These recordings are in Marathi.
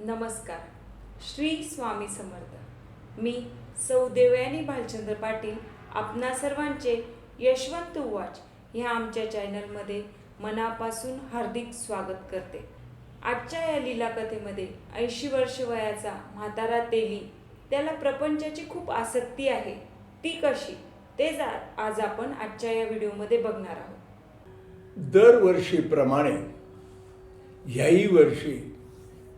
नमस्कार. श्री स्वामी समर्थ. मी सौ देवयानी भालचंद्र पाटील आपणा सर्वांचे यशवंत वॉच ह्या आमच्या चॅनलमध्ये मनापासून हार्दिक स्वागत करते. आजच्या या लीला कथेमध्ये ऐंशी वर्ष वयाचा म्हातारा तेली त्याला प्रपंचाची खूप आसक्ती आहे. ती कशी? ते जा आज आपण आजच्या या व्हिडिओमध्ये बघणार आहोत. दरवर्षीप्रमाणे ह्याही वर्षी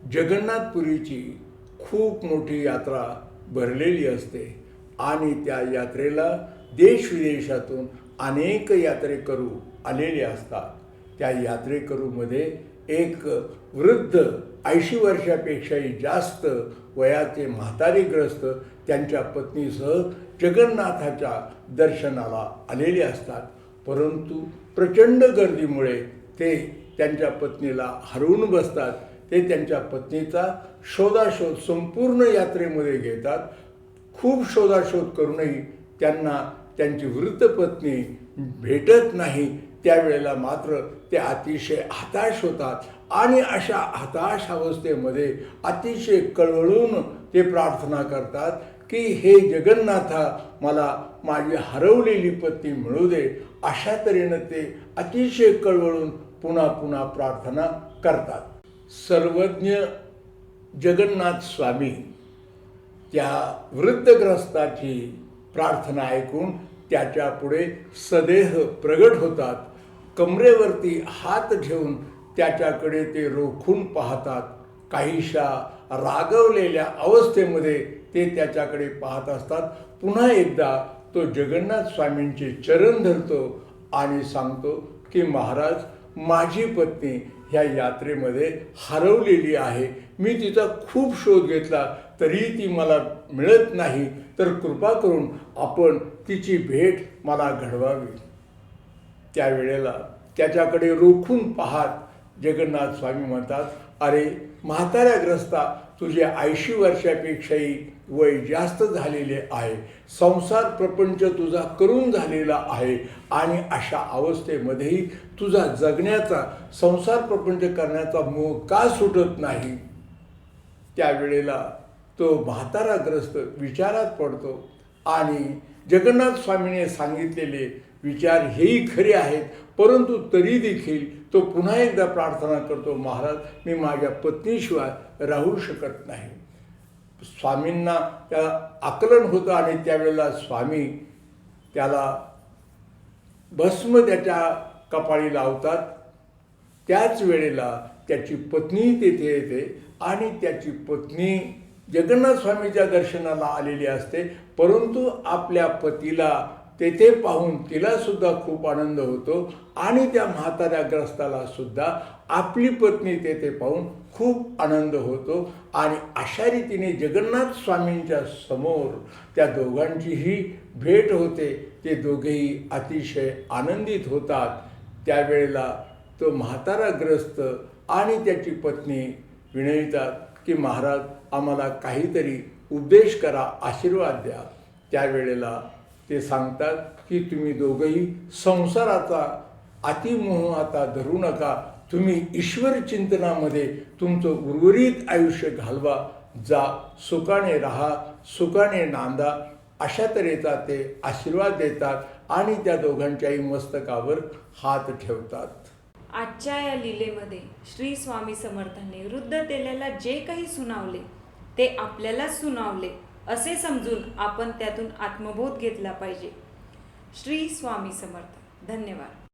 जगन्नाथपुरीची खूप मोठी यात्रा भरलेली असते. आणि त्या यात्रेला देशविदेशातून अनेक यात्रेकरू आलेले असतात. त्या यात्रेकरूमध्ये एक वृद्ध ऐंशी वर्षापेक्षाही जास्त वयाचे म्हातारीग्रस्त त्यांच्या पत्नीसह जगन्नाथाच्या दर्शनाला आलेले असतात. परंतु प्रचंड गर्दीमुळे ते त्यांच्या पत्नीला हरवून बसतात. ते त्यांच्या पत्नीचा शोधाशोध संपूर्ण यात्रेमध्ये घेतात. खूप शोधाशोध करूनही त्यांना त्यांची वृद्ध पत्नी भेटत नाही. त्यावेळेला मात्र ते अतिशय हताश होतात आणि अशा हताश अवस्थेमध्ये अतिशय कळवळून ते प्रार्थना करतात की हे जगन्नाथा मला माझी हरवलेली पत्नी मिळू दे. अशा तऱ्हेनं ते अतिशय कळवळून पुन्हा पुन्हा प्रार्थना करतात. सर्वज्ञ जगन्नाथ स्वामी त्या वृद्धग्रस्ताची प्रार्थना ऐकून त्याच्यापुढे सदेह प्रगट होतात. कमरेवरती हात ठेवून त्याच्याकडे ते रोखून पाहतात. काहीशा रागवलेल्या अवस्थेमध्ये ते त्याच्याकडे पाहत असतात. पुन्हा एकदा तो जगन्नाथ स्वामींचे चरण धरतो आणि सांगतो की महाराज माझी पत्नी ह्या यात्रेमध्ये हरवलेली आहे. मी तिचा खूप शोध घेतला तरी ती मला मिळत नाही. तर कृपा करून आपण तिची भेट मला घडवावी. त्यावेळेला त्याच्याकडे रोखून पाहत. जगन्नाथ स्वामी म्हणतात अरे म्हाताऱ्याग्रस्ता तुझे ऐंशी वर्षापेक्षाही वय जास्त झालेले आहे. संसार प्रपंच तुझा करून झालेला आहे आणि अशा अवस्थेमध्येही तुझा जगण्याचा संसार प्रपंच करण्याचा मोह का सुटत नाही? त्यावेळेला तो म्हाताराग्रस्त विचारात पडतो आणि जगन्नाथ स्वामीने सांगितलेले विचार हेही खरे आहेत परंतु तरी देखील तो पुन्हा एकदा प्रार्थना करतो महाराज मी माझ्या पत्नीशिवाय राहू शकत नाही. स्वामींना त्या आकलन होतं आणि त्यावेळेला स्वामी त्याला भस्म त्याच्या कपाळी लावतात. त्याच वेळेला त्याची पत्नी तेथे येते आणि त्याची पत्नी जगन्नाथ स्वामीच्या दर्शनाला आलेली असते परंतु आपल्या पतीला तेथे पाहून तिला सुद्धा खूप आनंद होतो. आणि त्या म्हाताऱ्याग्रस्ताला सुद्धा आपली पत्नी तेथे पाहून खूप आनंद होतो. आणि अशा रीतीने जगन्नाथ स्वामींच्या समोर त्या दोघांचीही भेट होते. ते दोघेही अतिशय आनंदित होतात. त्यावेळेला तो म्हाताराग्रस्त आणि त्याची पत्नी विनवितात की महाराज आम्हाला काहीतरी उपदेश करा आशीर्वाद द्या. त्यावेळेला ते सांगतात की तुम्ही दोघंही संसाराचा अतिमोह आता धरू नका. तुम्ही ईश्वर चिंतनामध्ये तुमचं उर्वरित आयुष्य घालवा. जा सुखाने राहा सुखाने नांदा. अशा तऱ्हेचा ते आशीर्वाद देतात आणि त्या दोघांच्याही मस्तकावर हात ठेवतात. आजच्या या लीलेमध्ये श्री स्वामी समर्थांनी वृद्ध तेल्याला जे काही सुनावले ते आपल्याला सुनावले. असे समजून आपण त्यातून आत्मबोध घेतला पाहिजे. श्री स्वामी समर्थ. धन्यवाद.